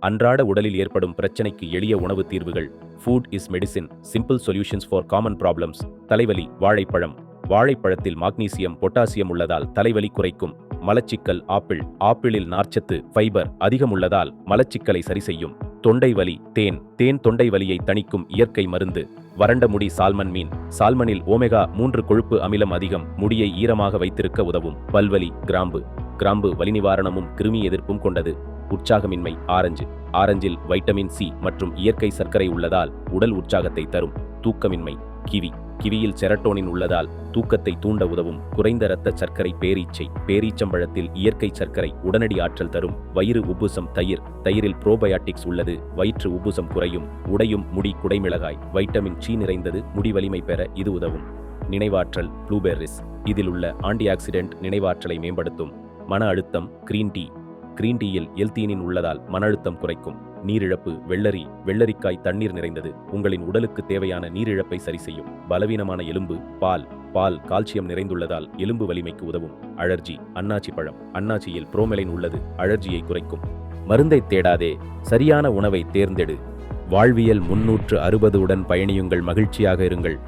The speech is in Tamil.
அன்றாட உடலில் ஏற்படும் பிரச்சனைக்கு எளிய உணவு தீர்வுகள். Food is medicine simple solutions for common problems தலைவலி வாழைப்பழம். வாழைப்பழத்தில் மாக்னீசியம் பொட்டாசியம் உள்ளதால் தலைவலி குறைக்கும். மலச்சிக்கல் ஆப்பிள். ஆப்பிளில் நார்ச்சத்து ஃபைபர் அதிகம் உள்ளதால் மலச்சிக்கலை சரி செய்யும். தொண்டை வலி தேன். தேன் தொண்டை வலியை தணிக்கும் இயற்கை மருந்து. வறண்ட முடி சால்மன் மீன். சால்மனில் ஓமெகா மூன்று கொழுப்பு அமிலம் அதிகம். முடியை ஈரமாக வைத்திருக்க உதவும். பல்வலி கிராம்பு. கிராம்பு வலி நிவாரணமும் கிருமி எதிர்ப்பும் கொண்டது. உற்சாகமின்மை ஆரஞ்சு. ஆரஞ்சில் வைட்டமின் சி மற்றும் இயற்கை சர்க்கரை உள்ளதால் உடல் உற்சாகத்தை தரும். தூக்கமின்மை கிவி. கிவியில் செரட்டோனின் உள்ளதால் தூக்கத்தை தூண்ட உதவும். குறைந்த இரத்த சர்க்கரை பேரீச்சை. பேரீச்சம்பழத்தில் இயற்கை சர்க்கரை உடனடி ஆற்றல் தரும். வயிறு உப்புசம் தயிர். தயிரில் புரோபயாட்டிக்ஸ் உள்ளது. வயிற்று உப்புசம் குறையும். உடையும் முடி குடைமிளகாய். வைட்டமின் சி நிறைந்தது. முடி வலிமை பெற இது உதவும். நினைவாற்றல் ப்ளூபெர்ரிஸ் இதில் உள்ள ஆன்டிஆக்சிடென்ட் நினைவாற்றலை மேம்படுத்தும். மன அழுத்தம் கிரீன் டீ கிரீன் டீயில் எல்தீனின் உள்ளதால் மன அழுத்தம் குறைக்கும். நீரிழப்பு வெள்ளரி வெள்ளரிக்காய் தண்ணீர் நிறைந்தது உங்களின் உடலுக்கு தேவையான நீரிழப்பை சரி செய்யும் பலவீனமான எலும்பு பால் பால் கால்சியம் நிறைந்துள்ளதால் எலும்பு வலிமைக்கு உதவும். அழற்சி அன்னாச்சி பழம். அன்னாச்சியில் புரோமெலைன் உள்ளது அழற்சியை குறைக்கும். மருந்தை தேடாதே சரியான உணவை தேர்ந்தெடு. வாழ்வியல் முன்னூற்று அறுபது உடன் பயணியுங்கள் மகிழ்ச்சியாக இருங்கள்.